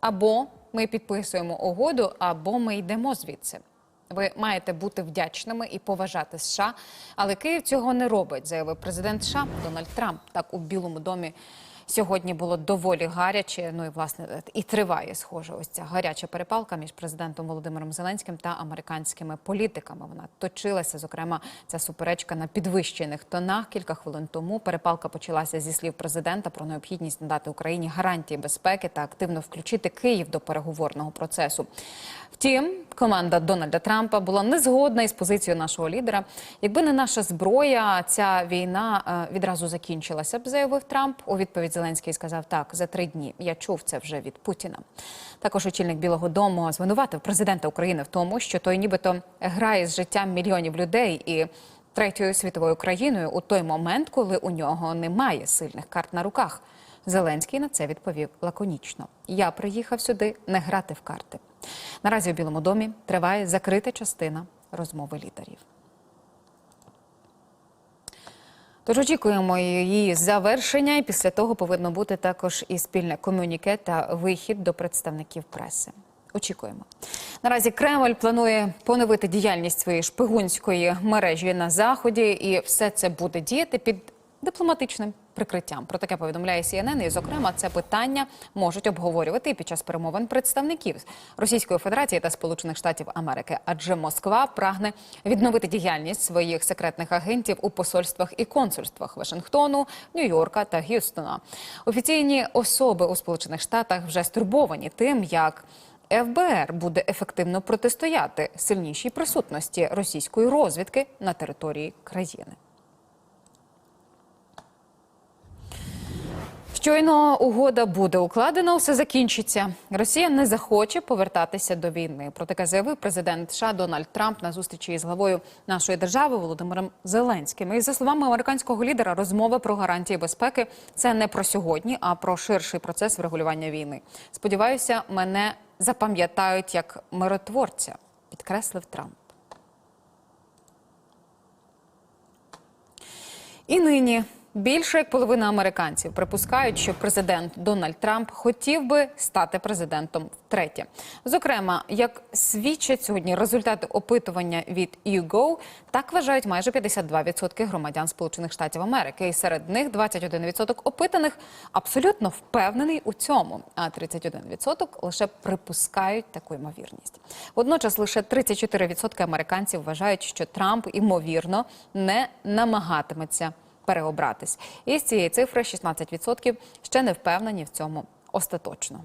Або ми підписуємо угоду, або ми йдемо звідси. Ви маєте бути вдячними і поважати США, але Київ цього не робить, заявив президент США Дональд Трамп. Так у Білому домі сьогодні було доволі гаряче. Ну і власне і триває схоже. Ось ця гаряча перепалка між президентом Володимиром Зеленським та американськими політиками. Вона точилася. Зокрема, ця суперечка на підвищених тонах. Кілька хвилин тому перепалка почалася зі слів президента про необхідність надати Україні гарантії безпеки та активно включити Київ до переговорного процесу. Втім, команда Дональда Трампа була не згодна із позицією нашого лідера. Якби не наша зброя, ця війна е, відразу закінчилася б, заявив Трамп. У відповідь Зеленський сказав так за три дні. Я чув це вже від Путіна. Також очільник Білого Дому звинуватив президента України в тому, що той нібито грає з життям мільйонів людей і. Третьою світовою країною у той момент, коли у нього немає сильних карт на руках. Зеленський на це відповів лаконічно: Я приїхав сюди не грати в карти. Наразі у Білому домі триває закрита частина розмови лідерів. Тож очікуємо її завершення, і після того повинно бути також і спільне комюніке та вихід до представників преси. Очікуємо. Наразі Кремль планує поновити діяльність своєї шпигунської мережі на заході, і все це буде діяти під дипломатичним прикриттям. Про таке повідомляє CNN, і зокрема це питання можуть обговорювати під час перемовин представників Російської Федерації та Сполучених Штатів Америки, адже Москва прагне відновити діяльність своїх секретних агентів у посольствах і консульствах Вашингтону, Нью-Йорка та Г'юстона. Офіційні особи у Сполучених Штатах вже стурбовані тим, як ФБР буде ефективно протистояти сильнішій присутності російської розвідки на території країни. Щойно угода буде укладена, все закінчиться. Росія не захоче повертатися до війни. Про таке заявив президент США Дональд Трамп на зустрічі із главою нашої держави Володимиром Зеленським. І за словами американського лідера, розмови про гарантії безпеки це не про сьогодні, а про ширший процес врегулювання війни. Сподіваюся, мене запам'ятають як миротворця, підкреслив Трамп. І нині більше як половина американців припускають, що президент Дональд Трамп хотів би стати президентом втретє. Зокрема, як свідчать сьогодні результати опитування від YouGo, так вважають майже 52% громадян Сполучених Штатів Америки. І серед них 21% опитаних абсолютно впевнений у цьому, а 31% лише припускають таку ймовірність. Водночас лише 34% американців вважають, що Трамп ймовірно не намагатиметься переобратись. І з цієї цифри 16% ще не впевнені в цьому остаточно.